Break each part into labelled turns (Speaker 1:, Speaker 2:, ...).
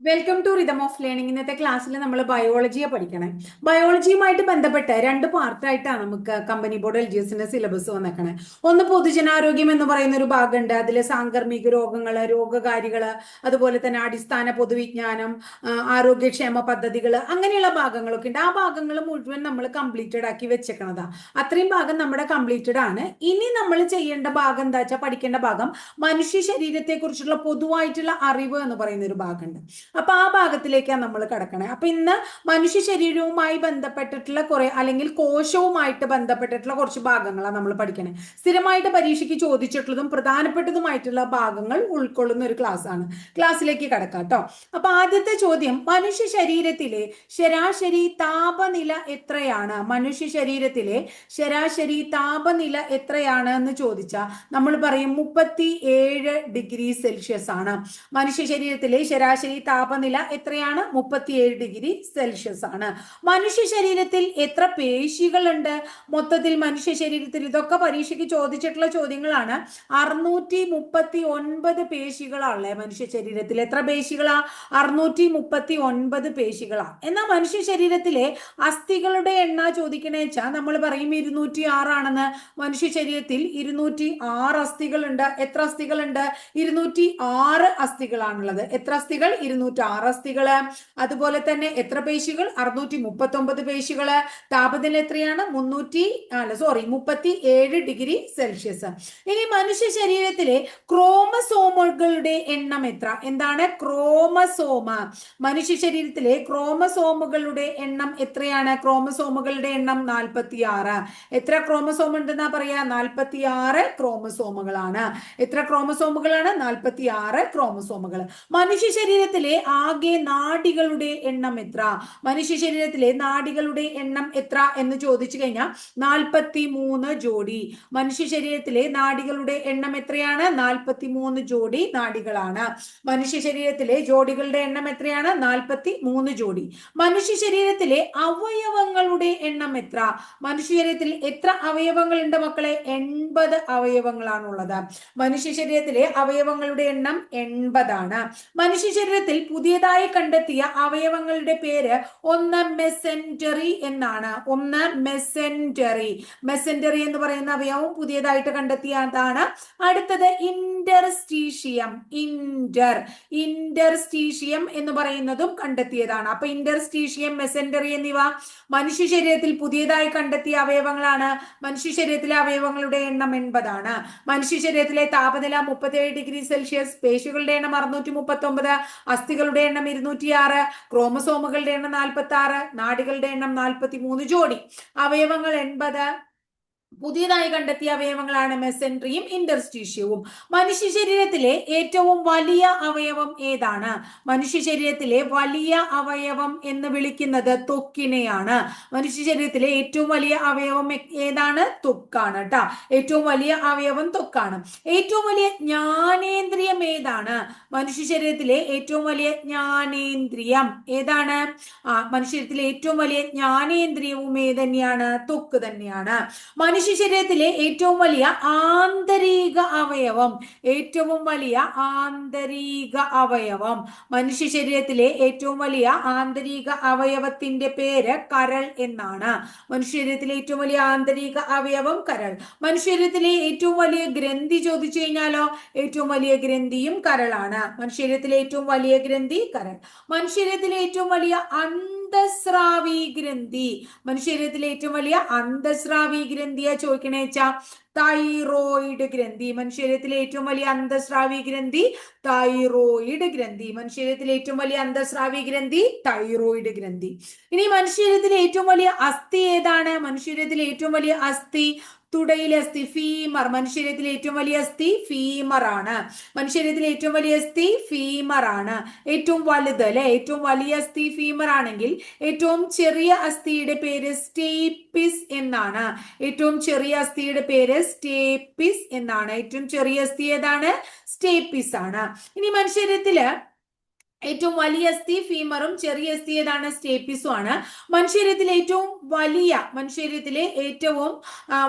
Speaker 1: Welcome to rhythm of learning ഇന്നത്തെ ക്ലാസ്സിൽ നമ്മൾ ബയോളജിയെ പഠിക്കണേ. ബയോളജിയുമായിട്ട് ബന്ധപ്പെട്ട് രണ്ട് പാർട്ടായിട്ടാണ് നമുക്ക് കമ്പനി ബോർഡ് എൽ ജി എസിന്റെ സിലബസ് വന്നേക്കണേ. ഒന്ന് പൊതുജനാരോഗ്യം എന്ന് പറയുന്ന ഒരു ഭാഗമുണ്ട് അതിൽ സാംക്രമിക രോഗങ്ങൾ രോഗകാരികൾ അതുപോലെ തന്നെ അടിസ്ഥാന പൊതുവിജ്ഞാനം ആരോഗ്യക്ഷേമ പദ്ധതികൾ അങ്ങനെയുള്ള ഭാഗങ്ങളൊക്കെ ഉണ്ട്. ആ ഭാഗങ്ങൾ മുഴുവൻ നമ്മൾ കംപ്ലീറ്റഡ് ആക്കി വെച്ചേക്കണതാ. അത്രയും ഭാഗം നമ്മുടെ കംപ്ലീറ്റഡ് ആണ്. ഇനി നമ്മൾ ചെയ്യേണ്ട ഭാഗം എന്താ വെച്ചാൽ പഠിക്കേണ്ട ഭാഗം മനുഷ്യ ശരീരത്തെ കുറിച്ചുള്ള പൊതുവായിട്ടുള്ള അറിവ് എന്ന് പറയുന്ന ഒരു ഭാഗമുണ്ട് അപ്പൊ ആ ഭാഗത്തിലേക്കാണ് നമ്മൾ കിടക്കണേ. അപ്പൊ ഇന്ന് മനുഷ്യ ശരീരവുമായി ബന്ധപ്പെട്ടിട്ടുള്ള കുറെ അല്ലെങ്കിൽ കോശവുമായിട്ട് ബന്ധപ്പെട്ടിട്ടുള്ള കുറച്ച് ഭാഗങ്ങളാണ് നമ്മൾ പഠിക്കണേ. സ്ഥിരമായിട്ട് പരീക്ഷയ്ക്ക് ചോദിച്ചിട്ടുള്ളതും പ്രധാനപ്പെട്ടതുമായിട്ടുള്ള ഭാഗങ്ങൾ ഉൾക്കൊള്ളുന്ന ഒരു ക്ലാസ് ആണ്. ക്ലാസ്സിലേക്ക് കിടക്കാം കേട്ടോ അപ്പൊ ആദ്യത്തെ ചോദ്യം മനുഷ്യ ശരീരത്തിലെ ശരാശരി താപനില എത്രയാണ്? മനുഷ്യ ശരീരത്തിലെ ശരാശരി താപനില എത്രയാണ് എന്ന് ചോദിച്ചാൽ നമ്മൾ പറയും മുപ്പത്തി ഏഴ് ഡിഗ്രി സെൽഷ്യസ് ആണ് മനുഷ്യ ശരീരത്തിലെ ശരാശരി താപനില എത്രയാണ്? മുപ്പത്തിയേഴ് ഡിഗ്രി സെൽഷ്യസ് ആണ്. മനുഷ്യ ശരീരത്തിൽ എത്ര പേശികളുണ്ട്? മൊത്തത്തിൽ മനുഷ്യ ശരീരത്തിൽ ഇതൊക്കെ പരീക്ഷയ്ക്ക് ചോദിച്ചിട്ടുള്ള ചോദ്യങ്ങളാണ്. അറുന്നൂറ്റി മുപ്പത്തി ഒൻപത് പേശികളാണല്ലേ മനുഷ്യ ശരീരത്തിൽ? എത്ര പേശികളാ? അറുന്നൂറ്റി മുപ്പത്തി ഒൻപത് പേശികളാ. എന്നാൽ മനുഷ്യ ശരീരത്തിലെ അസ്ഥികളുടെ എണ്ണ ചോദിക്കണേ വെച്ചാൽ നമ്മൾ പറയും ഇരുന്നൂറ്റി ആറാണെന്ന് മനുഷ്യ ശരീരത്തിൽ ഇരുന്നൂറ്റി ആറ് അസ്ഥികളുണ്ട്. എത്ര അസ്ഥികളുണ്ട്? ഇരുന്നൂറ്റി ആറ് അസ്ഥികളാണുള്ളത്. എത്ര അസ്ഥികൾ? ഇരുന്നൂറ്റി ആറ് അസ്ഥികൾ. അതുപോലെ തന്നെ എത്ര പേശികൾ? അറുന്നൂറ്റി മുപ്പത്തി ഒമ്പത് പേശികൾ. താപനില എത്രയാണ്? മുന്നൂറ്റി അല്ല സോറി മുപ്പത്തി ഏഴ് ഡിഗ്രി സെൽഷ്യസ്. ഇനി മനുഷ്യ ശരീരത്തിലെ ക്രോമസോമുകളുടെ എണ്ണം എത്ര? എന്താണ്? ക്രോമസോമ. മനുഷ്യ ശരീരത്തിലെ ക്രോമസോമുകളുടെ എണ്ണം എത്രയാണ്? ക്രോമസോമുകളുടെ എണ്ണം നാൽപ്പത്തി ആറ് എത്ര ക്രോമസോം ഉണ്ടെന്നാ പറയാ? നാൽപ്പത്തി ആറ് ക്രോമസോമുകളാണ്. എത്ര ക്രോമസോമുകളാണ്? നാൽപ്പത്തി ആറ് ക്രോമസോമുകൾ മനുഷ്യ ശരീരത്തിലെ ആകെ നാടികളുടെ എണ്ണം എത്ര? മനുഷ്യ ശരീരത്തിലെ നാടികളുടെ എണ്ണം എത്ര എന്ന് ചോദിച്ചു കഴിഞ്ഞാൽ നാൽപ്പത്തി മൂന്ന് ജോഡി. മനുഷ്യ ശരീരത്തിലെ നാടികളുടെ എണ്ണം എത്രയാണ്? നാൽപ്പത്തി മൂന്ന് ജോഡി നാടികളാണ് മനുഷ്യ ശരീരത്തിലെ ജോഡികളുടെ എണ്ണം എത്രയാണ്? നാൽപ്പത്തി മൂന്ന് ജോഡി. മനുഷ്യ ശരീരത്തിലെ അവയവങ്ങളുടെ എണ്ണം എത്ര? മനുഷ്യ ശരീരത്തിൽ എത്ര അവയവങ്ങൾ ഉണ്ട് മക്കളെ? എൺപത് അവയവങ്ങളാണുള്ളത്. മനുഷ്യ ശരീരത്തിലെ അവയവങ്ങളുടെ എണ്ണം എൺപതാണ്. മനുഷ്യ ശരീരത്തിൽ പുതിയതായി കണ്ടെത്തിയ അവയവങ്ങളുടെ പേര് ഒന്ന് മെസെന്ററി എന്നാണ്. ഒന്ന് മെസെന്ററി മെസെന്ററി എന്ന് പറയുന്ന അവയവം പുതിയതായിട്ട് കണ്ടെത്തിയതാണ്. അടുത്തത് ഇന്റർസ്റ്റീഷിയം ഇന്റർ ഇന്റർസ്റ്റീഷിയം എന്ന് പറയുന്നതും കണ്ടെത്തിയതാണ്. അപ്പൊ ഇന്റർസ്റ്റീഷിയം മെസെന്ററി എന്നിവ മനുഷ്യ ശരീരത്തിൽ പുതിയതായി കണ്ടെത്തിയ അവയവങ്ങളാണ്. മനുഷ്യ ശരീരത്തിലെ അവയവങ്ങളുടെ എണ്ണം എൺപതാണ്. മനുഷ്യ ശരീരത്തിലെ താപനില മുപ്പത്തേഴ് ഡിഗ്രി സെൽഷ്യസ് പേശികളുടെ എണ്ണം അറുന്നൂറ്റി മുപ്പത്തി ഒമ്പത് അസ്ഥികളുടെ എണ്ണം ഇരുന്നൂറ്റി ആറ് ക്രോമസോമുകളുടെ എണ്ണം നാൽപ്പത്തി ആറ് നാഡികളുടെ എണ്ണം നാൽപ്പത്തി മൂന്ന് ജോഡി. അവയവങ്ങൾ എൺപത് പുതിയതായി കണ്ടെത്തിയ അവയവങ്ങളാണ് മെസെൻട്രിയും ഇന്റർസ്റ്റീഷ്യവും മനുഷ്യ ശരീരത്തിലെ ഏറ്റവും വലിയ അവയവം ഏതാണ്? മനുഷ്യ ശരീരത്തിലെ വലിയ അവയവം എന്ന് വിളിക്കുന്നത് ത്വക്കിനെയാണ്. മനുഷ്യ ശരീരത്തിലെ ഏറ്റവും വലിയ അവയവം ഏതാണ്? തൊക്കാണ് കേട്ടോ ഏറ്റവും വലിയ അവയവം തൊക്കാണ് ഏറ്റവും വലിയ ജ്ഞാനേന്ദ്രിയം ഏതാണ്? മനുഷ്യ ശരീരത്തിലെ ഏറ്റവും വലിയ ജ്ഞാനേന്ദ്രിയം ഏതാണ്? ആ ഏറ്റവും വലിയ ജ്ഞാനേന്ദ്രിയവും ഏത് തന്നെയാണ് ത്വക്ക് തന്നെയാണ്. മനുഷ്യ ശരീരത്തിലെ ഏറ്റവും വലിയ ആന്തരിക അവയവം ഏറ്റവും വലിയ ആന്തരിക അവയവം. മനുഷ്യ ശരീരത്തിലെ ഏറ്റവും വലിയ ആന്തരിക അവയവത്തിന്റെ പേര് കരൾ എന്നാണ്. മനുഷ്യ ശരീരത്തിലെ ഏറ്റവും വലിയ ആന്തരിക അവയവം കരൾ. മനുഷ്യ ശരീരത്തിലെ ഏറ്റവും വലിയ ഗ്രന്ഥി ചോദിച്ചു കഴിഞ്ഞാലോ? ഏറ്റവും വലിയ ഗ്രന്ഥിയും കരളാണ്. മനുഷ്യ ശരീരത്തിലെ ഏറ്റവും വലിയ ഗ്രന്ഥി കരൾ. മനുഷ്യ ശരീരത്തിലെ ഏറ്റവും വലിയ അന്തസ്രാവി ഗ്രന്ഥി. മനുഷ്യ ശരീരത്തിലെ ഏറ്റവും വലിയ അന്തസ്രാവി ഗ്രന്ഥിയാ ചോദിക്കണേ വെച്ചാ തൈറോയിഡ് ഗ്രന്ഥി. മനുഷ്യ ശരീരത്തിലെ ഏറ്റവും വലിയ അന്തസ്രാവി ഗ്രന്ഥി തൈറോയിഡ് ഗ്രന്ഥി. മനുഷ്യ ശരീരത്തിലെ ഏറ്റവും വലിയ അന്തസ്രാവി ഗ്രന്ഥി തൈറോയിഡ് ഗ്രന്ഥി. ഇനി മനുഷ്യ ശരീരത്തിലെ ഏറ്റവും വലിയ അസ്ഥി ഏതാണ്? മനുഷ്യ ശരീരത്തിലെ ഏറ്റവും വലിയ അസ്ഥി തുടയിലെ അസ്ഥി ഫീമർ. മനുഷ്യരത്തിലെ ഏറ്റവും വലിയ അസ്ഥി ഫീമർ ആണ്. മനുഷ്യരത്തിലെ ഏറ്റവും വലിയ അസ്ഥി ഫീമർ ആണ്. ഏറ്റവും വലുത് അല്ലെ? ഏറ്റവും വലിയ അസ്ഥി ഫീമർ ആണെങ്കിൽ ഏറ്റവും ചെറിയ അസ്ഥിയുടെ പേര് സ്റ്റേപ്പിസ് എന്നാണ്. ഏറ്റവും ചെറിയ അസ്ഥിയുടെ പേര് സ്റ്റേപ്പിസ് എന്നാണ്. ഏറ്റവും ചെറിയ അസ്ഥി ഏതാണ്? സ്റ്റേപ്പിസ് ആണ്. ഇനി മനുഷ്യ ശരീരത്തിൽ ഏറ്റവും വലിയ അസ്ഥി ഫീമറും ചെറിയ അസ്ഥി ഏതാണ്? സ്റ്റേപ്പിസും ആണ്. മനുഷ്യരത്തിലെ ഏറ്റവും വലിയ മനുഷ്യരത്തിലെ ഏറ്റവും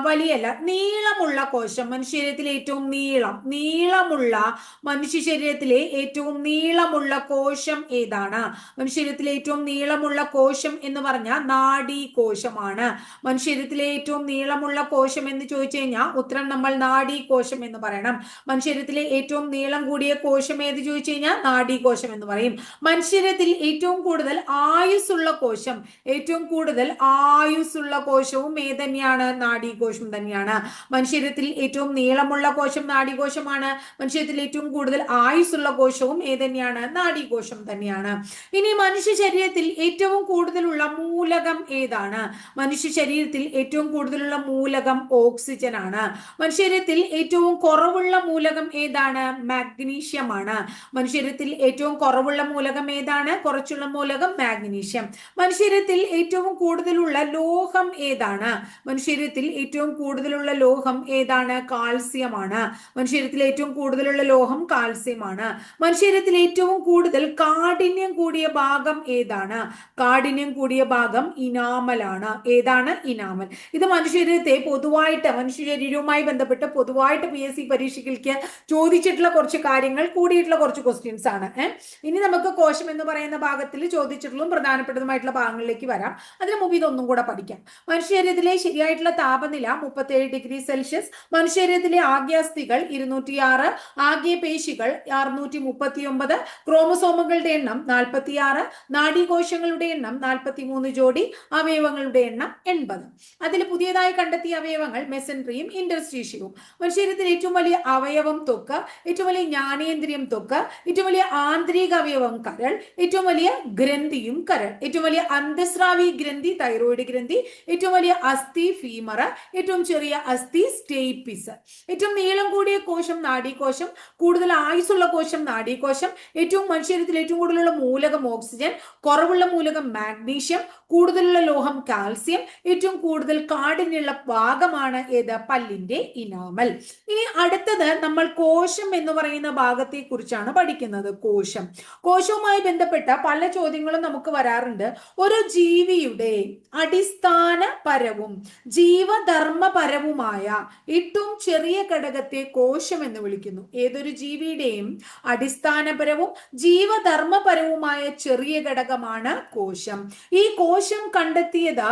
Speaker 1: വലിയല്ല നീളമുള്ള കോശം മനുഷ്യരത്തിലെ ഏറ്റവും നീളം നീളമുള്ള മനുഷ്യ ശരീരത്തിലെ ഏറ്റവും നീളമുള്ള കോശം ഏതാണ്? മനുഷ്യരത്തിലെ ഏറ്റവും നീളമുള്ള കോശം എന്ന് പറഞ്ഞാൽ നാഡീ കോശമാണ്. മനുഷ്യരത്തിലെ ഏറ്റവും നീളമുള്ള കോശം എന്ന് ചോദിച്ചു കഴിഞ്ഞാൽ ഉത്തരം നമ്മൾ നാഡീ കോശം എന്ന് പറയണം. മനുഷ്യരത്തിലെ ഏറ്റവും നീളം കൂടിയ കോശം ഏത് ചോദിച്ചു കഴിഞ്ഞാൽ നാഡീ കോശം എന്ന് പറയും മനുഷ്യരത്തിൽ ഏറ്റവും കൂടുതൽ ആയുസ്സുള്ള കോശം ഏറ്റവും കൂടുതൽ ആയുസ്സുള്ള കോശവും ഏത് തന്നെയാണ്? നാഡീകോശം തന്നെയാണ്. മനുഷ്യരത്തിൽ ഏറ്റവും നീളമുള്ള കോശം നാഡീകോശമാണ്. മനുഷ്യരത്തിൽ ഏറ്റവും കൂടുതൽ ആയുസ്സുള്ള കോശവും ഏത് തന്നെയാണ്? നാഡീകോശം തന്നെയാണ്. ഇനി മനുഷ്യ ശരീരത്തിൽ ഏറ്റവും കൂടുതലുള്ള മൂലകം ഏതാണ്? മനുഷ്യ ശരീരത്തിൽ ഏറ്റവും കൂടുതലുള്ള മൂലകം ഓക്സിജൻ ആണ് മനുഷ്യരത്തിൽ ഏറ്റവും കുറവുള്ള മൂലകം ഏതാണ്? മാഗ്നീഷ്യമാണ് മനുഷ്യരത്തിൽ ഏറ്റവും കുറവുള്ള മൂലകം ഏതാണ്? കുറച്ചുള്ള മൂലകം മാഗ്നീഷ്യം. മനുഷ്യരത്തിൽ ഏറ്റവും കൂടുതലുള്ള ലോഹം ഏതാണ്? മനുഷ്യരത്തിൽ ഏറ്റവും കൂടുതലുള്ള ലോഹം ഏതാണ്? കാൽസ്യമാണ്. മനുഷ്യരത്തിൽ ഏറ്റവും കൂടുതലുള്ള ലോഹം കാൽസ്യമാണ്. മനുഷ്യരത്തിൽ ഏറ്റവും കൂടുതൽ കാഠിന്യം കൂടിയ ഭാഗം ഏതാണ്? കാഠിന്യം കൂടിയ ഭാഗം ഇനാമലാണ്. ഏതാണ്? ഇനാമൽ. ഇത് മനുഷ്യരത്തെ പൊതുവായിട്ട് മനുഷ്യ ശരീരവുമായി ബന്ധപ്പെട്ട് പൊതുവായിട്ട് പി എസ് സി പരീക്ഷയ്ക്ക് ചോദിച്ചിട്ടുള്ള കുറച്ച് കാര്യങ്ങൾ കൂടിയിട്ടുള്ള കുറച്ച് ക്വസ്റ്റ്യൻസ് ആണ്. ഏഹ് ഇനി നമുക്ക് കോശം എന്ന് പറയുന്ന ഭാഗത്തിൽ ചോദിച്ചിട്ടുള്ളതും പ്രധാനപ്പെട്ടതുമായിട്ടുള്ള ഭാഗങ്ങളിലേക്ക് വരാം. അതിന് മുമ്പ് ഇതൊന്നും കൂടെ പഠിക്കാം. മനുഷ്യരീരത്തിലെ ശരിയായിട്ടുള്ള താപനില മുപ്പത്തേഴ് ഡിഗ്രി സെൽഷ്യസ്. മനുഷ്യരീരത്തിലെ ആഗ്യാസ്ഥികൾ ഇരുന്നൂറ്റിയാറ് ആഗ്യ പേശികൾ അറുന്നൂറ്റി മുപ്പത്തി ഒമ്പത് ക്രോമസോമുകളുടെ എണ്ണം നാൽപ്പത്തിയാറ് നാഡീകോശങ്ങളുടെ എണ്ണം നാൽപ്പത്തി മൂന്ന് ജോഡി അവയവങ്ങളുടെ എണ്ണം എൺപത്. അതിൽ പുതിയതായി കണ്ടെത്തിയ അവയവങ്ങൾ മെസൻട്രിയും ഇന്റർസ്റ്റീഷ്യവും മനുഷ്യരീരത്തിൽ ഏറ്റവും വലിയ അവയവം തൊക്ക് ഏറ്റവും വലിയ ജ്ഞാനേന്ദ്രിയം തൊക്ക് ഏറ്റവും വലിയ ആന്തരിക അവയവം കരൾ. ഏറ്റവും വലിയ ഗ്രന്ഥിയും കരൾ. ഏറ്റവും വലിയ അന്തസ്രാവി ഗ്രന്ഥി തൈറോയിഡ് ഗ്രന്ഥി. ഏറ്റവും വലിയ അസ്ഥി ഫീമറ ഏറ്റവും ചെറിയ അസ്ഥി സ്റ്റേപ്പിസ് ഏറ്റവും നീളം കൂടിയ കോശം നാഡീകോശം. കൂടുതൽ ആയുസുള്ള കോശം നാഡീകോശം. ഏറ്റവും മനുഷ്യരത്തിൽ ഏറ്റവും കൂടുതലുള്ള മൂലകം ഓക്സിജൻ കുറവുള്ള മൂലകം മാഗ്നീഷ്യം കൂടുതലുള്ള ലോഹം കാൽസ്യം ഏറ്റവും കൂടുതൽ കാടിനുള്ള ഭാഗമാണ് ഏത്? പല്ലിന്റെ ഇനാമൽ ഇനി അടുത്തത് നമ്മൾ കോശം എന്ന് പറയുന്ന ഭാഗത്തെ കുറിച്ചാണ് പഠിക്കുന്നത്. കോശം. കോശവുമായി ബന്ധപ്പെട്ട പല ചോദ്യങ്ങളും നമുക്ക് വരാറുണ്ട്. ഒരു ജീവിയുടെ അടിസ്ഥാനപരവും ജീവധർമ്മപരവുമായ ഏറ്റവും ചെറിയ ഘടകത്തെ കോശം എന്ന് വിളിക്കുന്നു. ഏതൊരു ജീവിയുടെയും അടിസ്ഥാനപരവും ജീവധർമ്മപരവുമായ ചെറിയ ഘടകമാണ് കോശം. ഈ കോശം കണ്ടെത്തിയത്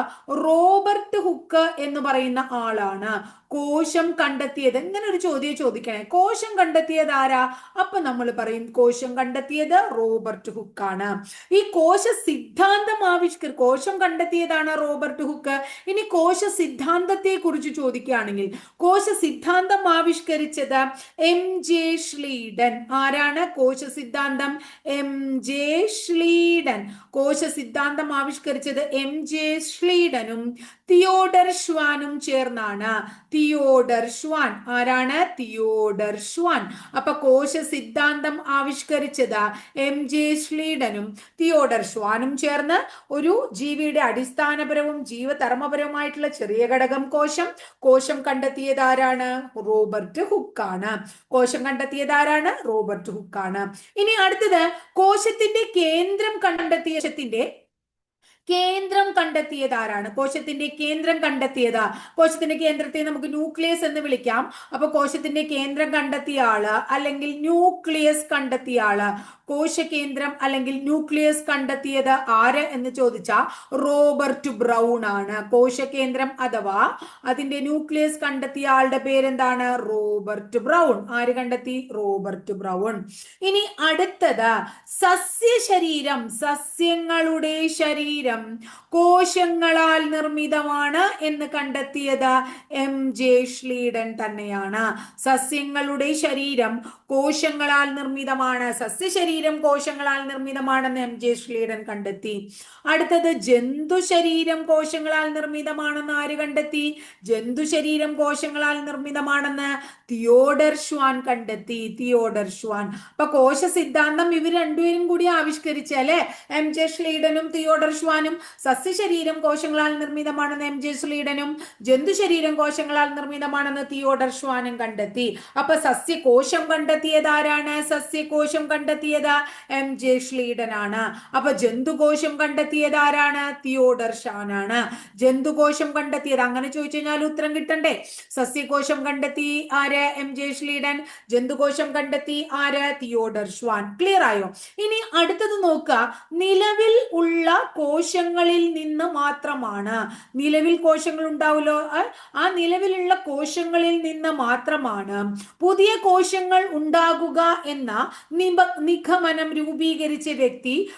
Speaker 1: റോബർട്ട് ഹുക്ക് എന്ന് പറയുന്ന ആളാണ്. കോശം കണ്ടെത്തിയത്? ഇങ്ങനെ ഒരു ചോദ്യം ചോദിക്കണേ. കോശം കണ്ടെത്തിയത് ആരാ? അപ്പൊ നമ്മൾ പറയും കോശം കണ്ടെത്തിയത് റോബർട്ട് ഹുക്ക് ആണ് ഈ കോശ സിദ്ധാന്തം ആവിഷ്കർ കോശം കണ്ടെത്തിയതാണ് റോബർട്ട് ഹുക്ക്. ഇനി കോശ സിദ്ധാന്തത്തെ കുറിച്ച് ചോദിക്കുകയാണെങ്കിൽ കോശ സിദ്ധാന്തം ആവിഷ്കരിച്ചത് എം ജെ ഷ്ലീഡൻ ആരാണ്? കോശ സിദ്ധാന്തം എം ജെ ഷ്ലീഡൻ കോശ സിദ്ധാന്തം ആവിഷ്കരിച്ചത് എം ജെ ഷ്ലീഡനും തിയോഡർ ഷ്വാനും ചേർന്നാണ്. തിയോഡർ ഷ്വാൻ ആരാണ്? തിയോഡർ ഷ്വാൻ അപ്പൊ കോശ സിദ്ധാന്തം ആവിഷ്കരിച്ചത് എം ജെ ശ്ലീഡനും തിയോഡർ ഷ്വാനും ചേർന്ന് ഒരു ജീവിയുടെ അടിസ്ഥാനപരവും ജീവധർമ്മപരവുമായിട്ടുള്ള ചെറിയ ഘടകം കോശം. കോശം കണ്ടെത്തിയത് ആരാണ്? റോബർട്ട് ഹുക്കാണ്. കോശം കണ്ടെത്തിയത് ആരാണ്? റോബർട്ട് ഹുക്കാണ്. ഇനി അടുത്തത് കോശത്തിന്റെ കേന്ദ്രം കണ്ടെത്തിയ കേന്ദ്രം കണ്ടെത്തിയത് ആരാണ് കോശത്തിന്റെ കേന്ദ്രം കണ്ടെത്തിയത്. കോശത്തിന്റെ കേന്ദ്രത്തെ നമുക്ക് ന്യൂക്ലിയസ് എന്ന് വിളിക്കാം. അപ്പൊ കോശത്തിന്റെ കേന്ദ്രം കണ്ടെത്തിയ ആൾ അല്ലെങ്കിൽ ന്യൂക്ലിയസ് കണ്ടെത്തിയ ആൾ. കോശകേന്ദ്രം അല്ലെങ്കിൽ ന്യൂക്ലിയസ് കണ്ടെത്തിയത് ആര് എന്ന് ചോദിച്ചാൽ റോബർട്ട് ബ്രൗൺ ആണ്. കോശകേന്ദ്രം അഥവാ അതിന്റെ ന്യൂക്ലിയസ് കണ്ടെത്തിയ ആളുടെ പേരെന്താണ്? Robert Brown. ആര് കണ്ടെത്തി? Robert Brown. ഇനി അടുത്തത് സസ്യ ശരീരം സസ്യങ്ങളുടെ ശരീരം കോശങ്ങളാൽ നിർമ്മിതമാണ് എന്ന് കണ്ടെത്തിയത് എം. ജെ. ഷ്ലീഡൻ തന്നെയാണ്. സസ്യങ്ങളുടെ ശരീരം കോശങ്ങളാൽ നിർമ്മിതമാണ്. സസ്യശരീരം കോശങ്ങളാൽ നിർമ്മിതമാണെന്ന് എം ജെ ഷ്ലീഡൻ കണ്ടെത്തി. അടുത്തത് ജന്തു ശരീരം കോശങ്ങളാൽ നിർമ്മിതമാണെന്ന് ആര് കണ്ടെത്തി? ജന്തു ശരീരം കോശങ്ങളാൽ നിർമ്മിതമാണെന്ന് തിയോഡർ ഷ്വാൻ കണ്ടെത്തി. തിയോഡർ ഷ്വാൻ അപ്പൊ കോശ സിദ്ധാന്തം ഇവർ രണ്ടുപേരും കൂടി ആവിഷ്കരിച്ച അല്ലെ? എം ജെ ശ്രീഡനും തിയോഡർ ഷ്വാനും സസ്യശരീരം കോശങ്ങളാൽ നിർമ്മിതമാണെന്ന് എം ജെ ശ്രീഡനും ജന്തു ശരീരം കോശങ്ങളാൽ നിർമ്മിതമാണെന്ന് തിയോഡർ ഷ്വാനും കണ്ടെത്തി. അപ്പൊ സസ്യ കോശം കണ്ടെത്തി. കണ്ടെത്തിയത് ആരാണ് സസ്യകോശം കണ്ടെത്തിയത് എം. ജെ ഷ്ലീഡനാണ് അപ്പൊ ജന്തുകോശം കണ്ടെത്തിയത് ആരാണ് തിയോഡർ ഷാനാണ്. ജന്തുകോശം കണ്ടെത്തിയത് അങ്ങനെ ചോദിച്ചു കഴിഞ്ഞാൽ ഉത്തരം കിട്ടണ്ടേ? സസ്യകോശം കണ്ടെത്തി ആര്? എം. ജെ ഷ്ലീഡൻ ജന്തുകോശം കണ്ടെത്തി ആര്? Theodore Schwann. ക്ലിയർ ആയോ? ഇനി അടുത്തത് നോക്കുക നിലവിൽ ഉള്ള കോശങ്ങളിൽ നിന്ന് മാത്രമാണ്. നിലവിൽ കോശങ്ങൾ ഉണ്ടാവുമല്ലോ? ആ നിലവിലുള്ള കോശങ്ങളിൽ നിന്ന് മാത്രമാണ്. പുതിയ കോശങ്ങൾ ഉണ്ടാകുക എന്ന നിബ നിഗമനം രൂപീകരിച്ച വ്യക്തി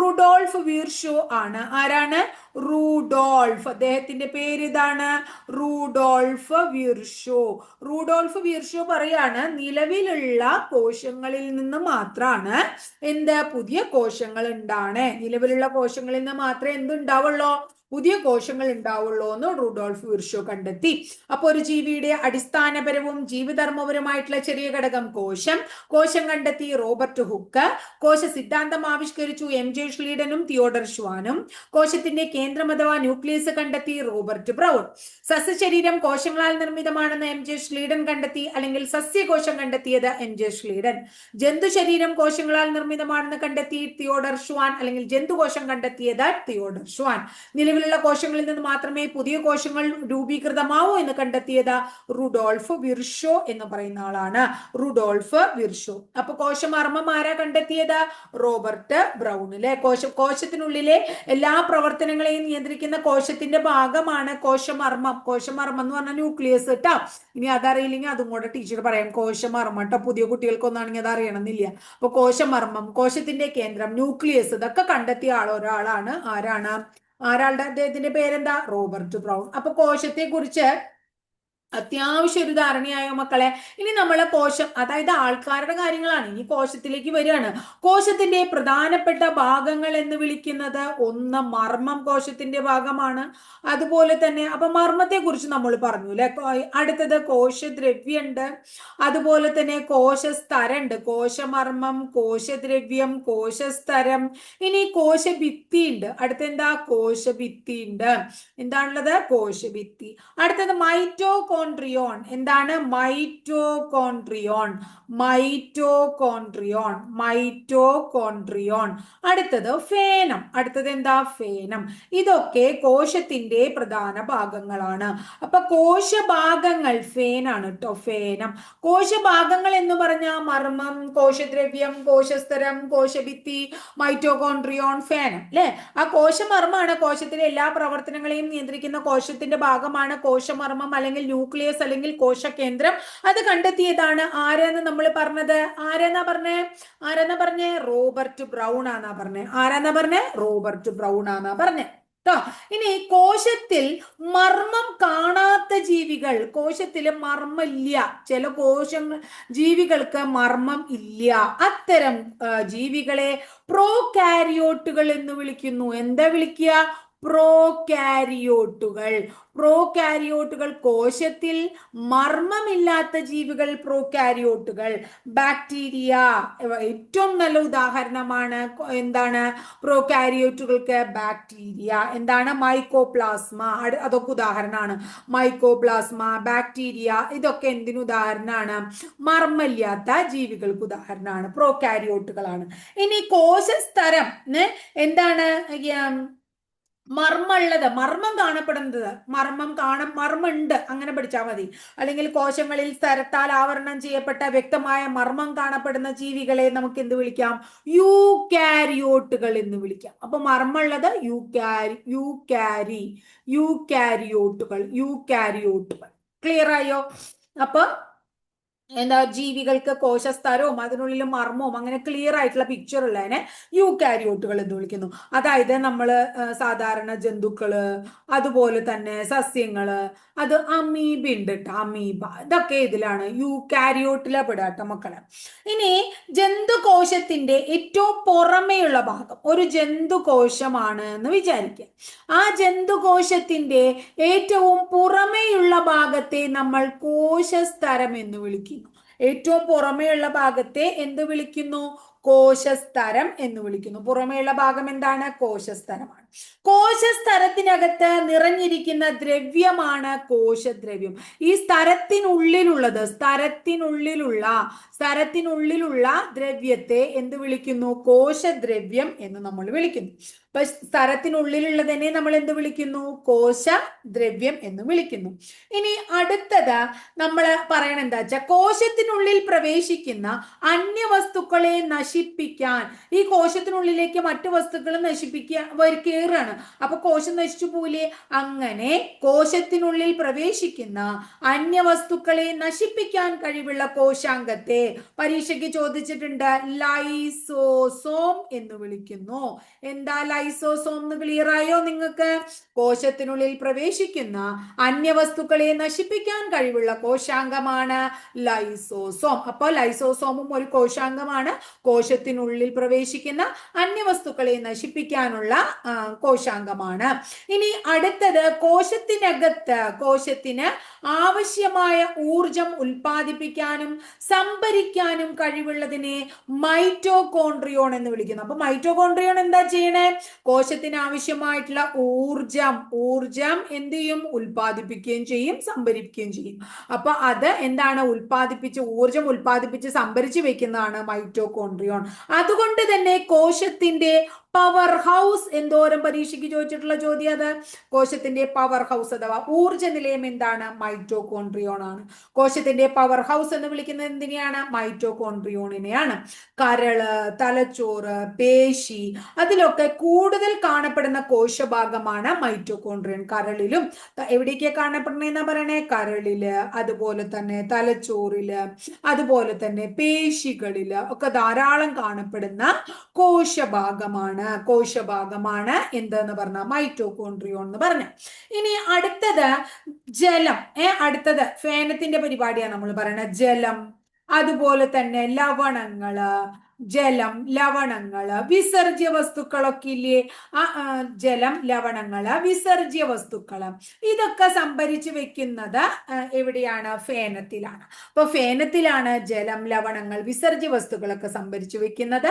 Speaker 1: റുഡോൾഫ് വീർഷോ ആണ്. ആരാണ്? റൂഡോൾഫ്. അദ്ദേഹത്തിന്റെ പേര് ഇതാണ് റൂഡോൾഫ് വീർഷോ. റൂഡോൾഫ് വീർഷോ പറയാണ് നിലവിലുള്ള കോശങ്ങളിൽ നിന്ന് മാത്രമാണ് എന്താ പുതിയ കോശങ്ങൾ ഉണ്ടാണ്. നിലവിലുള്ള കോശങ്ങളിൽ നിന്ന് മാത്രമേ എന്തുണ്ടാവുള്ളൂ? പുതിയ കോശങ്ങൾ ഉണ്ടാവുള്ളൂ എന്ന് റൂഡോൾഫ് വിർഷോ കണ്ടെത്തി. അപ്പോൾ ഒരു ജീവിയുടെ അടിസ്ഥാനപരവും ജീവധർമ്മപരമായിട്ടുള്ള ചെറിയ ഘടകം കോശം. കോശം കണ്ടെത്തി റോബർട്ട് ഹുക്ക്. കോശ സിദ്ധാന്തം ആവിഷ്കരിച്ചു എം ജെ ഷ്ലീഡനും തിയോഡർ ഷ്വാനും കോശത്തിന്റെ കേന്ദ്രം അഥവാ ന്യൂക്ലിയസ് കണ്ടെത്തി റോബർട്ട് ബ്രൗൺ. സസ്യശരീരം കോശങ്ങളാൽ നിർമ്മിതമാണെന്ന് എം ജെ ഷ്ലീഡൻ കണ്ടെത്തി അല്ലെങ്കിൽ സസ്യകോശം കണ്ടെത്തിയത് എം ജെ ഷ്ലീഡൻ ജന്തു ശരീരം കോശങ്ങളാൽ നിർമ്മിതമാണെന്ന് കണ്ടെത്തി തിയോഡർ ഷ്വാൻ അല്ലെങ്കിൽ ജന്തുകോശം കണ്ടെത്തിയത് തിയോഡർ ഷ്വാൻ നിലവിൽ നിലവിലുള്ള കോശങ്ങളിൽ നിന്ന് മാത്രമേ പുതിയ കോശങ്ങൾ രൂപീകൃതമാവൂ എന്ന് കണ്ടെത്തിയത് റുഡോൾഫ് വിർഷോ എന്ന് പറയുന്ന ആളാണ്. Rudolf Virchow. അപ്പൊ കോശമർമ്മം ആരാ കണ്ടെത്തിയത്? റോബർട്ട് ബ്രൗൺ ബ്രൗണിലെ കോശ കോശത്തിനുള്ളിലെ എല്ലാ പ്രവർത്തനങ്ങളെയും നിയന്ത്രിക്കുന്ന കോശത്തിന്റെ ഭാഗമാണ് കോശമർമ്മം കോശമർമ്മം എന്ന് പറഞ്ഞാൽ ന്യൂക്ലിയസ് കേട്ടോ ഇനി അതറിയില്ലെങ്കിൽ അതും കൂടെ ടീച്ചർ പറയാം. കോശമർമ്മം കേട്ടോ പുതിയ കുട്ടികൾക്കൊന്നാണെങ്കിൽ അത് അറിയണമെന്നില്ല. അപ്പൊ കോശമർമ്മം കോശത്തിന്റെ കേന്ദ്രം ന്യൂക്ലിയസ് ഇതൊക്കെ കണ്ടെത്തിയ ആൾ ഒരാളാണ്. ആരാണ്? ആരാളുടെ അദ്ദേഹത്തിന്റെ പേരെന്താ? Robert Brown. അപ്പൊ കോശത്തെ കുറിച്ച് അത്യാവശ്യം ഒരു ധാരണയായോ മക്കളെ? ഇനി നമ്മൾ കോശം അതായത് ആൾക്കാരുടെ കാര്യങ്ങളാണ്. ഇനി കോശത്തിലേക്ക് വരികയാണ്. കോശത്തിന്റെ പ്രധാനപ്പെട്ട ഭാഗങ്ങൾ എന്ന് വിളിക്കുന്നത് ഒന്ന് മർമ്മം കോശത്തിന്റെ ഭാഗമാണ്. അതുപോലെ തന്നെ അപ്പൊ മർമ്മത്തെ കുറിച്ച് നമ്മൾ പറഞ്ഞു അല്ലെ? അടുത്തത് കോശദ്രവ്യുണ്ട്. അതുപോലെ തന്നെ കോശസ്തരണ്ട്. കോശമർമ്മം കോശദ്രവ്യം കോശസ്തരം. ഇനി കോശഭിത്തി ഉണ്ട് അടുത്ത എന്താ കോശഭിത്തി ഉണ്ട് എന്താണുള്ളത്? കോശഭിത്തി. അടുത്തത് മൈറ്റോ മൈറ്റോകോൺട്രിയോൺ എന്താണ്? മൈറ്റോകോൺട്രിയോൺ മൈറ്റോകോൺട്രിയോൺ മൈറ്റോകോൺട്രിയോൺ അടുത്തത് ഫേനം. അടുത്തത് എന്താ? ഫേനം. ഇതൊക്കെ കോശത്തിന്റെ പ്രധാന ഭാഗങ്ങളാണ്. അപ്പൊ കോശഭാഗങ്ങൾ ഫേനാണ് കേട്ടോ ഫേനം. കോശഭാഗങ്ങൾ എന്ന് പറഞ്ഞാൽ മർമ്മം കോശദ്രവ്യം കോശസ്തരം കോശഭിത്തി മൈറ്റോകോൺട്രിയോൺ ഫേനം. അല്ലെ ആ കോശമർമ്മമാണ് കോശത്തിലെ എല്ലാ പ്രവർത്തനങ്ങളെയും നിയന്ത്രിക്കുന്ന കോശത്തിന്റെ ഭാഗമാണ് കോശമർമ്മം അല്ലെങ്കിൽ ന്യൂക്ലിയസ് അല്ലെങ്കിൽ കോശകേന്ദ്രം. അത് കണ്ടെത്തിയതാണ് ആരെന്ന് നമ്മൾ പറഞ്ഞത്? ആരെന്നാ പറഞ്ഞേ? ആരെന്നാ പറഞ്ഞേ? റോബർട്ട് ബ്രൗൺ ആന്നാ പറഞ്ഞേ. ആരാന്നാ പറഞ്ഞേ? റോബർട്ട് ബ്രൗൺ ആന്നാ പറഞ്ഞേ. ഇനി കോശത്തിൽ മർമ്മം കാണാത്ത ജീവികൾ കോശത്തിൽ മർമ്മമില്ല. ചില കോശങ്ങൾ ജീവികൾക്ക് മർമ്മം ഇല്ല. അത്തരം ജീവികളെ പ്രോകാരിയോട്ടുകൾ എന്ന് വിളിക്കുന്നു. എന്താ വിളിക്കുക പ്രോകാരിയോട്ടുകൾ പ്രോകാരിയോട്ടുകൾ കോശത്തിൽ മർമ്മമില്ലാത്ത ജീവികൾ പ്രോകാരിയോട്ടുകൾ ബാക്ടീരിയ ഏറ്റവും നല്ല ഉദാഹരണമാണ്. എന്താണ്? പ്രോകാരിയോട്ടുകൾക്ക് ബാക്ടീരിയ എന്താണ്? മൈക്കോപ്ലാസ്മ അതൊക്കെ ഉദാഹരണമാണ്. മൈക്കോപ്ലാസ്മ ബാക്ടീരിയ ഇതൊക്കെ എന്തിനു ഉദാഹരണമാണ്? മർമ്മമില്ലാത്ത ജീവികൾക്ക് ഉദാഹരണമാണ്. പ്രോകാരിയോട്ടുകളാണ് ഇനി കോശസ്തരം എന്താണ്? മർമ്മമുള്ളത്. മർമ്മം കാണപ്പെടുന്നത്. മർമ്മം കാണ മർമ്മുണ്ട് അങ്ങനെ പഠിച്ചാൽ മതി. അല്ലെങ്കിൽ കോശങ്ങളിൽ സ്ഥലത്താൽ ആവരണം ചെയ്യപ്പെട്ട വ്യക്തമായ മർമ്മം കാണപ്പെടുന്ന ജീവികളെ നമുക്ക് എന്ത് വിളിക്കാം? യു കാരിയോട്ടുകൾ എന്ന് വിളിക്കാം. അപ്പൊ മർമ്മുള്ളത് യു കാരി യു കാരി യു കാരിയോട്ടുകൾ യു കാരിയോട്ടുകൾ ക്ലിയർ ആയോ? അപ്പൊ എന്താ ജീവികൾക്ക് കോശസ്തരവും അതിനുള്ളിൽ മർമ്മവും അങ്ങനെ ക്ലിയർ ആയിട്ടുള്ള പിക്ചർ ഉള്ളതിനെ യൂക്കാരിയോട്ടുകൾ എന്ന് വിളിക്കുന്നു. അതായത് നമ്മൾ സാധാരണ ജന്തുക്കൾ അതുപോലെ തന്നെ സസ്യങ്ങൾ അത് അമീബ ഉണ്ട് കേട്ടോ അമീബ. ഇതൊക്കെ ഇതിലാണ് യൂക്കാരിയോട്ടിലെ പെടാട്ടോ മക്കളെ. ഇനി ജന്തുകോശത്തിന്റെ ഏറ്റവും പുറമേയുള്ള ഭാഗം ഒരു ജന്തുകോശമാണ് എന്ന് വിചാരിക്കുക. ആ ജന്തുകോശത്തിന്റെ ഏറ്റവും പുറമേയുള്ള ഭാഗത്തെ നമ്മൾ കോശസ്തരം എന്ന് വിളിക്കുന്നു ഏറ്റവും പുറമേയുള്ള ഭാഗത്തെ എന്ത് വിളിക്കുന്നു? കോശസ്തരം എന്ന് വിളിക്കുന്നു. പുറമേയുള്ള ഭാഗം എന്താണ്? കോശസ്തരമാണ്. കോശസ്തരത്തിനകത്ത് നിറഞ്ഞിരിക്കുന്ന ദ്രവ്യമാണ് കോശദ്രവ്യം. ഈ സ്ഥലത്തിനുള്ളിലുള്ളത് സ്ഥലത്തിനുള്ളിലുള്ള സ്ഥലത്തിനുള്ളിലുള്ള ദ്രവ്യത്തെ എന്ത് വിളിക്കുന്നു? കോശദ്രവ്യം എന്ന് നമ്മൾ വിളിക്കുന്നു. അപ്പൊ സ്ഥലത്തിനുള്ളിലുള്ളതിനെ നമ്മൾ എന്ത് വിളിക്കുന്നു? കോശദ്രവ്യം എന്ന് വിളിക്കുന്നു. ഇനി അടുത്തത് നമ്മൾ പറയണ എന്താ വെച്ചാൽ കോശത്തിനുള്ളിൽ പ്രവേശിക്കുന്ന അന്യ വസ്തുക്കളെ നശിപ്പിക്കാൻ ഈ കോശത്തിനുള്ളിലേക്ക് മറ്റു വസ്തുക്കൾ നശിപ്പിക്കുക വരു- കയറാണ് അപ്പൊ കോശം നശിച്ചു പോലെ അങ്ങനെ കോശത്തിനുള്ളിൽ പ്രവേശിക്കുന്ന അന്യവസ്തുക്കളെ നശിപ്പിക്കാൻ കഴിവുള്ള കോശാംഗത്തെ പരീക്ഷയ്ക്ക് ചോദിച്ചിട്ടുണ്ട്. ലൈസോസോം എന്ന് വിളിക്കുന്നു. എന്താ ലൈസോസോം എന്ന് ക്ലിയർ ആയോ നിങ്ങൾക്ക്? കോശത്തിനുള്ളിൽ പ്രവേശിക്കുന്ന അന്യവസ്തുക്കളെ നശിപ്പിക്കാൻ കഴിവുള്ള കോശാംഗമാണ് ലൈസോസോം. അപ്പോൾ ലൈസോസോമും ഒരു കോശാംഗമാണ്. കോശത്തിനുള്ളിൽ പ്രവേശിക്കുന്ന അന്യവസ്തുക്കളെ നശിപ്പിക്കാനുള്ള കോശാംഗമാണ്. ഇനി അടുത്തത് കോശത്തിനകത്ത് കോശത്തിന് ആവശ്യമായ ഊർജം ഉൽപ്പാദിപ്പിക്കാനും സംഭരിക്കാനും കഴിവുള്ളതിനെ മൈറ്റോകോൺട്രിയോൺ എന്ന് വിളിക്കുന്നു. അപ്പൊ മൈറ്റോകോൺട്രിയോൺ എന്താ ചെയ്യണേ? കോശത്തിന് ആവശ്യമായിട്ടുള്ള ഊർജം ഊർജം എന്ത് ചെയ്യും? ഉൽപ്പാദിപ്പിക്കുകയും ചെയ്യും സംഭരിക്കുകയും ചെയ്യും. അപ്പൊ അത് എന്താണ്? ഉൽപ്പാദിപ്പിച്ച് ഊർജം ഉൽപ്പാദിപ്പിച്ച് സംഭരിച്ചു വെക്കുന്നതാണ് മൈറ്റോകോൺട്രിയോൺ അതുകൊണ്ട് തന്നെ കോശത്തിന്റെ പവർ ഹൗസ് എന്തോരം പരീക്ഷയ്ക്ക് ചോദിച്ചിട്ടുള്ള ചോദ്യം അത്? കോശത്തിന്റെ പവർ ഹൗസ് അഥവാ ഊർജ നിലയം എന്താണ്? മൈറ്റോകോൺട്രിയോൺ ആണ് കോശത്തിന്റെ പവർ ഹൗസ് എന്ന് വിളിക്കുന്നത് എന്തിനെയാണ്? മൈറ്റോകോൺട്രിയോണിനെയാണ് കരൾ തലച്ചോറ് പേശി അതിലൊക്കെ കൂടുതൽ കാണപ്പെടുന്ന കോശഭാഗമാണ് മൈറ്റോകോൺട്രിയൻ കരളിലും എവിടെയൊക്കെ കാണപ്പെടുന്നതെന്നാ പറയണേ? കരളിൽ അതുപോലെ തന്നെ തലച്ചോറിൽ അതുപോലെ തന്നെ പേശികളിൽ ഒക്കെ ധാരാളം കാണപ്പെടുന്ന കോശഭാഗമാണ് കോശഭാഗമാണ് എന്തെന്ന് പറഞ്ഞ മൈറ്റോകോൺട്രിയോൺ എന്ന് പറഞ്ഞ. ഇനി അടുത്തത് ജലം. ഏ അടുത്തത് ഫേനത്തിന്റെ പരിപാടിയാണ് നമ്മൾ പറയുന്നത് ജലം. അതുപോലെ തന്നെ ലവണങ്ങൾ. ജലം ലവണങ്ങൾ വിസർജ്യ വസ്തുക്കളൊക്കെ ഇല്ലേ? ജലം ലവണങ്ങൾ വിസർജ്യ വസ്തുക്കൾ. ഇതൊക്കെ സംഭരിച്ചു വെക്കുന്നത് എവിടെയാണ്? ഫേനത്തിലാണ്. അപ്പൊ ഫേനത്തിലാണ് ജലം ലവണങ്ങൾ വിസർജ്യ വസ്തുക്കളൊക്കെ സംഭരിച്ചു വെക്കുന്നത്.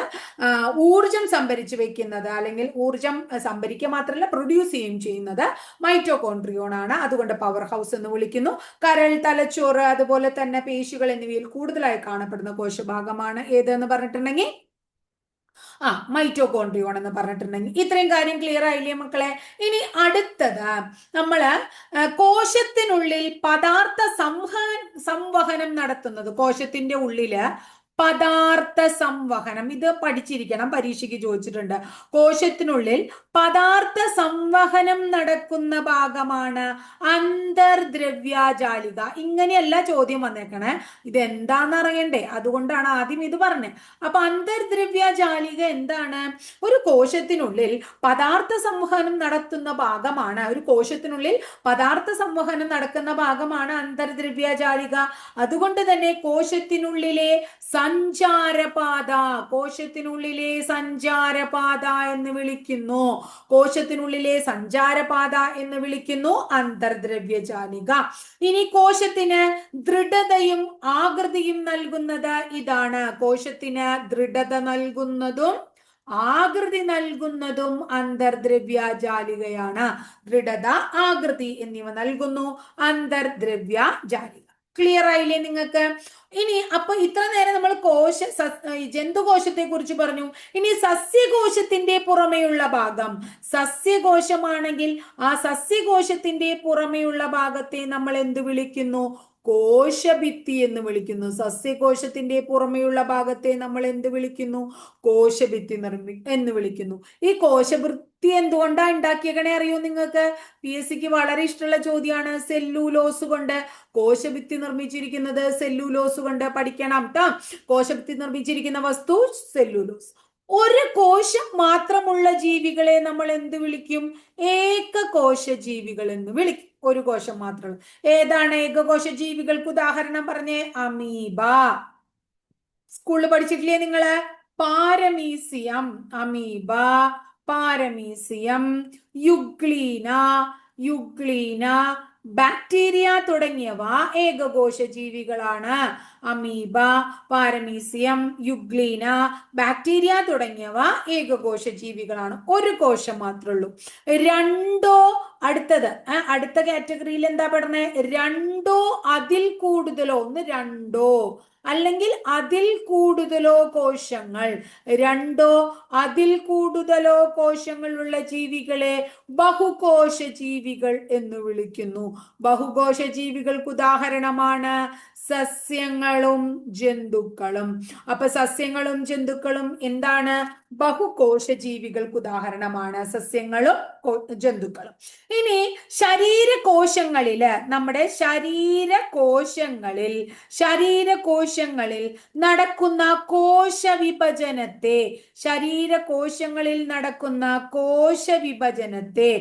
Speaker 1: ഊർജം സംഭരിച്ചു വെക്കുന്നത് അല്ലെങ്കിൽ ഊർജം സംഭരിക്കുക മാത്രമല്ല പ്രൊഡ്യൂസ് ചെയ്യുകയും ചെയ്യുന്നത് മൈറ്റോകോൺട്രിയോൺ ആണ്. അതുകൊണ്ട് പവർ ഹൗസ് എന്ന് വിളിക്കുന്നു. കരൾ തലച്ചോറ് അതുപോലെ തന്നെ പേശികൾ എന്നിവയിൽ കൂടുതലായി കാണപ്പെടുന്ന കോശഭാഗമാണ് ഏതെന്ന് പറഞ്ഞിട്ടുണ്ടെങ്കിൽ ആ മൈറ്റോകോൺട്രിയോൺ എന്ന് പറഞ്ഞിട്ടുണ്ടെങ്കിൽ ഇത്രയും കാര്യം ക്ലിയർ ആയില്ലേ മക്കളെ? ഇനി അടുത്തത് നമ്മൾ കോശത്തിനുള്ളിൽ പദാർത്ഥ സംഹ സംവഹനം നടത്തുന്നത് കോശത്തിന്റെ ഉള്ളിൽ പദാർത്ഥ സംവഹനം ഇത് പഠിച്ചിരിക്കണം പരീക്ഷയ്ക്ക് ചോദിച്ചിട്ടുണ്ട്. കോശത്തിനുള്ളിൽ പദാർത്ഥ സംവഹനം നടക്കുന്ന ഭാഗമാണ് അന്തർദ്രവ്യാജാലിക. ഇങ്ങനെയല്ല ചോദ്യം വന്നേക്കണേ. ഇത് എന്താന്ന് അറിയണ്ടേ? അതുകൊണ്ടാണ് ആദ്യം ഇത് പറഞ്ഞത് അപ്പൊ അന്തർദ്രവ്യാജാലിക എന്താണ്? ഒരു കോശത്തിനുള്ളിൽ പദാർത്ഥ സംവഹനം നടത്തുന്ന ഭാഗമാണ്. ഒരു കോശത്തിനുള്ളിൽ പദാർത്ഥ സംവഹനം നടക്കുന്ന ഭാഗമാണ് അന്തർദ്രവ്യാജാലിക. അതുകൊണ്ട് തന്നെ കോശത്തിനുള്ളിലെ സഞ്ചാരപാത. കോശത്തിനുള്ളിലെ സഞ്ചാരപാത എന്ന് വിളിക്കുന്നു. കോശത്തിനുള്ളിലെ സഞ്ചാരപാത എന്ന് വിളിക്കുന്നു അന്തർദ്രവ്യജാലിക. ഇനി കോശത്തിന് ദൃഢതയും ആകൃതിയും നൽകുന്നത് ഇതാണ്. കോശത്തിന് ദൃഢത നൽകുന്നതും ആകൃതി നൽകുന്നതും അന്തർദ്രവ്യജാലികയാണ്. ദൃഢത ആകൃതി എന്നിവ നൽകുന്നു അന്തർദ്രവ്യജാലിക. ക്ലിയർ ആയില്ലേ നിങ്ങൾക്ക്? ഇനി അപ്പൊ ഇത്ര നേരം നമ്മൾ കോശ ജന്തുകോശത്തെ കുറിച്ച് പറഞ്ഞു. ഇനി സസ്യകോശത്തിന്റെ പുറമെയുള്ള ഭാഗം. സസ്യകോശമാണെങ്കിൽ ആ സസ്യകോശത്തിന്റെ പുറമെയുള്ള ഭാഗത്തെ നമ്മൾ എന്ത് വിളിക്കുന്നു? കോശഭിത്തി എന്ന് വിളിക്കുന്നു. സസ്യകോശത്തിന്റെ പുറമെയുള്ള ഭാഗത്തെ നമ്മൾ എന്ത് വിളിക്കുന്നു? കോശഭിത്തി നിർമ്മി എന്ന് വിളിക്കുന്നു. ഈ കോശഭിത്തി എന്തുകൊണ്ടാ ഉണ്ടാക്കിയേക്കണേ അറിയോ നിങ്ങൾക്ക്? പി എസ് സിക്ക് വളരെ ഇഷ്ടമുള്ള ചോദ്യമാണ്. സെല്ലുലോസ് കൊണ്ട് കോശഭിത്തി നിർമ്മിച്ചിരിക്കുന്നത് സെല്ലുലോസ് കൊണ്ട് പഠിക്കണം കേട്ടോ കോശഭിത്തി നിർമ്മിച്ചിരിക്കുന്ന വസ്തു സെല്ലുലോസ്. ഒരു കോശം മാത്രമുള്ള ജീവികളെ നമ്മൾ എന്ത് വിളിക്കും? ഏകകോശ ജീവികൾ എന്ന് വിളിക്കും. ഒരു കോശം മാത്രം. ഏതാണ് ഏകകോശ ജീവികൾക്ക് ഉദാഹരണം പറഞ്ഞേ? അമീബ. സ്കൂളിൽ പഠിച്ചിട്ടില്ലേ നിങ്ങൾ? Paramecium. Amoeba. Paramecium. Euglena. Euglena. Bacteria തുടങ്ങിയവ ഏകകോശ ജീവികളാണ് അമീബ പാരമീസിയം യുഗ്ലീന ബാക്ടീരിയ തുടങ്ങിയവ ഏകകോശ ജീവികളാണ് ഒരു കോശം മാത്രമേ ഉള്ളൂ. രണ്ടോ അടുത്തത് അടുത്ത കാറ്റഗറിയിൽ എന്താ പറഞ്ഞത് രണ്ടോ അതിൽ കൂടുതലോ ഒന്ന് രണ്ടോ അല്ലെങ്കിൽ അതിൽ കൂടുതലോ കോശങ്ങൾ രണ്ടോ അതിൽ കൂടുതലോ കോശങ്ങളുള്ള ജീവികളെ ബഹുകോശ ജീവികൾ എന്ന് വിളിക്കുന്നു. ബഹുകോശ ജീവികൾക്ക് ഉദാഹരണമാണ് സസ്യങ്ങളും ജന്തുക്കളും. അപ്പൊ സസ്യങ്ങളും ജന്തുക്കളും എന്താണ്? ബഹുകോശ ജീവികൾക്ക് ഉദാഹരണമാണ് സസ്യങ്ങളും ജന്തുക്കളും. ഇനി ശരീരകോശങ്ങളിൽ നമ്മുടെ ശരീരകോശങ്ങളിൽ ശരീരകോശങ്ങളിൽ നടക്കുന്ന കോശ വിഭജനത്തെ ശരീരകോശങ്ങളിൽ നടക്കുന്ന കോശ വിഭജനത്തെ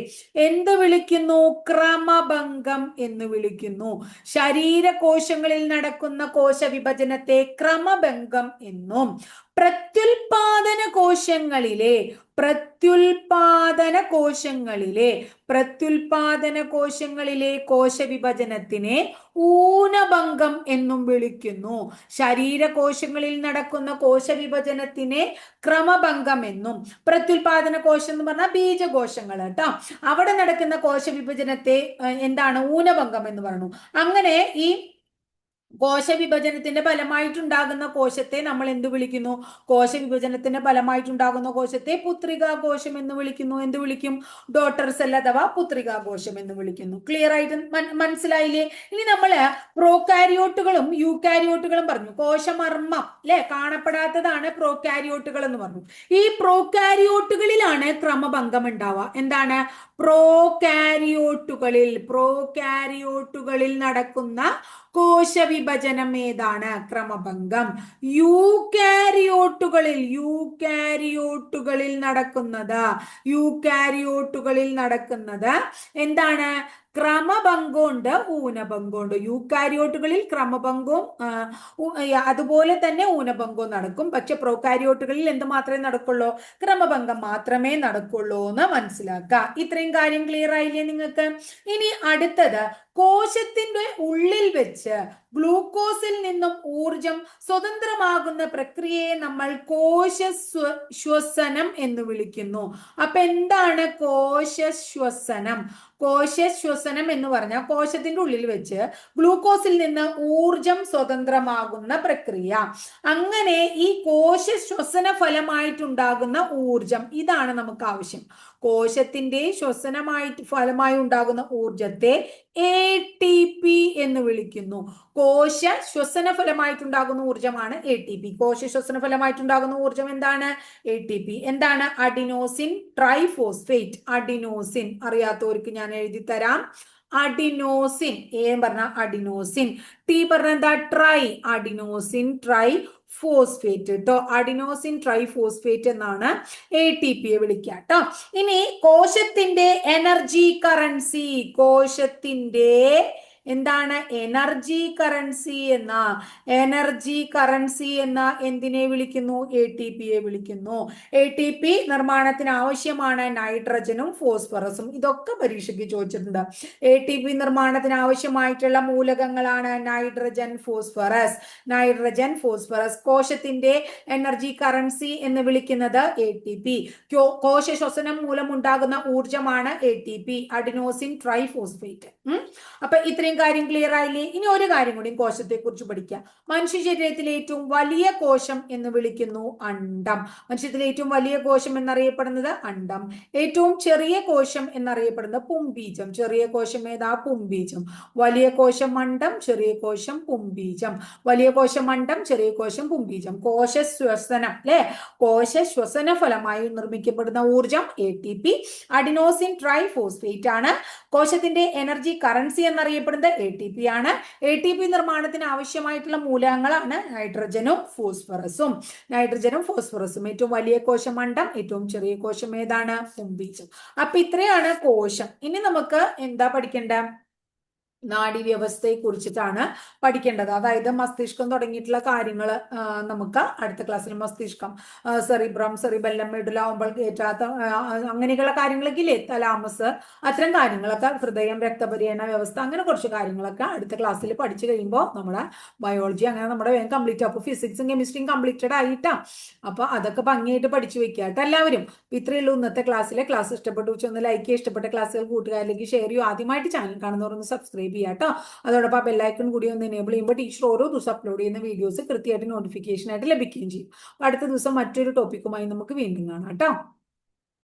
Speaker 1: എന്ത് വിളിക്കുന്നു? ക്രമഭംഗം എന്ന് വിളിക്കുന്നു. ശരീരകോശങ്ങളിൽ നടക്കുന്ന കോശ വിഭജനത്തെ ക്രമഭംഗം എന്നും. പ്രത്യുൽപാദന കോശങ്ങളിലെ പ്രത്യുൽപാദന കോശങ്ങളിലെ പ്രത്യുൽപാദന കോശങ്ങളിലെ കോശവിഭജനത്തിനെ ഊനഭംഗം എന്നും വിളിക്കുന്നു. ശരീരകോശങ്ങളിൽ നടക്കുന്ന കോശവിഭജനത്തിനെ ക്രമഭംഗം എന്നും പ്രത്യുൽപാദന കോശം എന്ന് പറഞ്ഞാൽ ബീജകോശങ്ങൾ കേട്ടോ. അവിടെ നടക്കുന്ന കോശവിഭജനത്തെ എന്താണ്? ഊനഭംഗം എന്ന് പറഞ്ഞു. അങ്ങനെ ഈ കോശ വിഭജനത്തിന്റെ ഫലമായിട്ടുണ്ടാകുന്ന കോശത്തെ നമ്മൾ എന്ത് വിളിക്കുന്നു? കോശവിഭജനത്തിന്റെ ഫലമായിട്ടുണ്ടാകുന്ന കോശത്തെ പുത്രികാ കോശം എന്ന് വിളിക്കുന്നു. എന്ത് വിളിക്കും? ഡോട്ടർ സെൽ അഥവാ പുത്രികാ കോശം എന്ന് വിളിക്കുന്നു. ക്ലിയർ ആയിട്ട് മനസ്സിലായില്ലേ? ഇനി നമ്മൾ പ്രോകാരിയോട്ടുകളും യൂകാരിയോട്ടുകളും പറഞ്ഞു. കോശമർമ്മം അല്ലെ കാണപ്പെടാത്തതാണ് പ്രോകാരിയോട്ടുകൾ എന്ന് പറഞ്ഞു. ഈ പ്രോകാരിയോട്ടുകളിലാണ് ക്രമഭംഗം ഉണ്ടാവുക. എന്താണ്? പ്രോകാരിയോട്ടുകളിൽ പ്രോകാരിയോട്ടുകളിൽ നടക്കുന്ന കോശവിഭജനം ഏതാണ് ക്രമഭംഗം യൂകാരിയോട്ടുകളിൽ യൂകാരിയോട്ടുകളിൽ നടക്കുന്നത് യൂകാരിയോട്ടുകളിൽ നടക്കുന്നത് എന്താണ്? ക്രമഭംഗമുണ്ട് ഊനഭംഗമുണ്ട്. യൂക്കാരിയോട്ടുകളിൽ ക്രമഭംഗവും അതുപോലെ തന്നെ ഊനഭംഗവും നടക്കും. പക്ഷെ പ്രോകാരിയോട്ടുകളിൽ എന്ത് മാത്രമേ നടക്കുള്ളൂ? ക്രമഭംഗം മാത്രമേ നടക്കുള്ളൂ എന്ന് മനസ്സിലാക്കുക. ഇത്രയും കാര്യം ക്ലിയർ ആയില്ലേ നിങ്ങൾക്ക്? ഇനി അടുത്തത് കോശത്തിന്റെ ഉള്ളിൽ വെച്ച് ഗ്ലൂക്കോസിൽ നിന്നും ഊർജം സ്വതന്ത്രമാകുന്ന പ്രക്രിയയെ നമ്മൾ കോശ ശ്വസനം എന്ന് വിളിക്കുന്നു. അപ്പൊ എന്താണ് കോശ ശ്വസനം കോശ ശ്വസനം എന്ന് പറഞ്ഞാൽ കോശത്തിന്റെ ഉള്ളിൽ വെച്ച് ഗ്ലൂക്കോസിൽ നിന്ന് ഊർജം സ്വതന്ത്രമാകുന്ന പ്രക്രിയ. അങ്ങനെ ഈ കോശ ശ്വസന ഫലമായിട്ടുണ്ടാകുന്ന ഊർജം ഇതാണ് നമുക്ക് ആവശ്യം. കോശത്തിന്റെ ശ്വസനമായി ഫലമായി ഉണ്ടാകുന്ന ഊർജത്തെ എ ടി പി എന്ന് വിളിക്കുന്നു. കോശ ശ്വസന ഫലമായിട്ടുണ്ടാകുന്ന ഊർജമാണ് എ ടി പി കോശ ശ്വസന ഫലമായിട്ടുണ്ടാകുന്ന ഊർജം എന്താണ്? എ ടി പി എന്താണ്? Adenosine triphosphate. അഡിനോസിൻ. അറിയാത്തവർക്ക് ഞാൻ എഴുതി തരാം. അഡിനോസിൻ. എ പറഞ്ഞ അഡിനോസിൻ. ടി പറഞ്ഞ എന്താ? ട്രൈ. അഡിനോസിൻ ട്രൈ ഫോസ്ഫേറ്റ് കേട്ടോ അഡിനോസിൻ ട്രൈഫോസ്ഫേറ്റ് എന്നാണ് എ ടി പിയെ വിളിക്കുക കേട്ടോ ഇനി കോശത്തിന്റെ എനർജി കറൻസി കോശത്തിന്റെ എന്താണ്? എനർജി കറൻസി എന്ന. എനർജി കറൻസി എന്ന എന്തിനെ വിളിക്കുന്നു? എ ടി പിയെ വിളിക്കുന്നു. എ ടി പി നിർമ്മാണത്തിന് ആവശ്യമാണ് നൈട്രജനും ഫോസ്ഫറസും. ഇതൊക്കെ പരീക്ഷയ്ക്ക് ചോദിച്ചിട്ടുണ്ട്. എ ടി പി നിർമ്മാണത്തിന് ആവശ്യമായിട്ടുള്ള മൂലകങ്ങളാണ് നൈട്രജൻ ഫോസ്ഫറസ്. നൈട്രജൻ ഫോസ്ഫറസ് കോശത്തിന്റെ എനർജി കറൻസി എന്ന് വിളിക്കുന്നത് എ ടി പി കോശ ശ്വസനം മൂലം ഉണ്ടാകുന്ന ഊർജമാണ് A T P adenosine triphosphate അപ്പൊ ഇത്രയും കാര്യം ക്ലിയർ ആയില്ലേ? ഇനി ഒരു കാര്യം കൂടി കോശത്തെ കുറിച്ച് പഠിക്കാം. മനുഷ്യ ശരീരത്തിലെ ഏറ്റവും വലിയ കോശം എന്ന് വിളിക്കുന്നു അണ്ഡം മനുഷ്യത്തിലെ ഏറ്റവും വലിയ കോശം എന്നറിയപ്പെടുന്നത് അണ്ഡം ഏറ്റവും ചെറിയ കോശം എന്നറിയപ്പെടുന്നത് പുംബീജം. ചെറിയ കോശം ഏതാ? പുംബീജം. വലിയ കോശം അണ്ഡം ചെറിയ കോശം പുംബീജം. വലിയ കോശം അണ്ഡം ചെറിയ കോശം പുംബീജം. കോശ ശ്വസനം അല്ലെ? കോശ ശ്വസന ഫലമായി നിർമ്മിക്കപ്പെടുന്ന ഊർജം A T P adenosine triphosphate ആണ്. കോശത്തിന്റെ എനർജി കറൻസി എന്നറിയപ്പെടുന്നത് എ ടി പി ആണ്. എ ടി പി നിർമ്മാണത്തിന് ആവശ്യമായിട്ടുള്ള മൂലകങ്ങളാണ് നൈട്രജനും ഫോസ്ഫറസും. നൈട്രജനും ഫോസ്ഫറസും. ഏറ്റവും വലിയ കോശം അണ്ഡം ഏറ്റവും ചെറിയ കോശം ഏതാണ്? പുംബീജം അപ്പൊ ഇത്രയാണ് കോശം. ഇനി നമുക്ക് എന്താ പഠിക്കേണ്ട നാഡീവ്യവസ്ഥയെ കുറിച്ചിട്ടാണ് പഠിക്കേണ്ടത്. അതായത് മസ്തിഷ്കം തുടങ്ങിയിട്ടുള്ള കാര്യങ്ങൾ നമുക്ക് അടുത്ത ക്ലാസ്സിൽ മസ്തിഷ്കം സെറിബ്രം സെറിബെല്ലം മെഡുല കയറ്റാത്ത അങ്ങനെയുള്ള കാര്യങ്ങളൊക്കെ ഇല്ലേ തലാമസ് അത്തരം കാര്യങ്ങളൊക്കെ ഹൃദയം രക്തപരിചരണ വ്യവസ്ഥ അങ്ങനെ കുറച്ച് കാര്യങ്ങളൊക്കെ അടുത്ത ക്ലാസ്സിൽ പഠിച്ചു കഴിയുമ്പോൾ നമ്മുടെ ബയോളജി അങ്ങനെ നമ്മുടെ വേഗം കംപ്ലീറ്റ് അപ്പോൾ ഫിസിക്സും കെമിസ്ട്രിയും കംപ്ലീറ്റഡ് ആയിട്ടാ. അപ്പോൾ അതൊക്കെ ഭംഗിയായിട്ട് പഠിച്ചു വെക്കുക കേട്ടോ എല്ലാവരും. ഇത്രയേ ഉള്ളൂ ഇന്നത്തെ ക്ലാസ്സിലെ. ക്ലാസ് ഇഷ്ടപ്പെട്ടു വെച്ച് ഒന്ന് ലൈക്ക് ചെയ്യുക. ഇഷ്ടപ്പെട്ട ക്ലാസ്സുകൾ കൂട്ടുകാരിലേക്ക് ഷെയർ ചെയ്യൂ ആദ്യമായിട്ട് ചാനൽ കാണുന്നവർ ഒന്ന് സബ്സ്ക്രൈബ് ചെയ്യുക കേട്ടോ അതോടൊപ്പം ബെല്ലൈക്കൺ കൂടി ഒന്ന് എനേബിൾ ചെയ്യുമ്പോൾ ടീച്ചർ ഓരോ ദിവസം അപ്ലോഡ് ചെയ്യുന്ന വീഡിയോസ് കൃത്യമായിട്ട് നോട്ടിഫിക്കേഷൻ ആയിട്ട് ലഭിക്കുകയും ചെയ്യും. അപ്പോൾ അടുത്ത ദിവസം മറ്റൊരു ടോപ്പിക്കുമായി നമുക്ക് വീണ്ടും കാണാം കേട്ടോ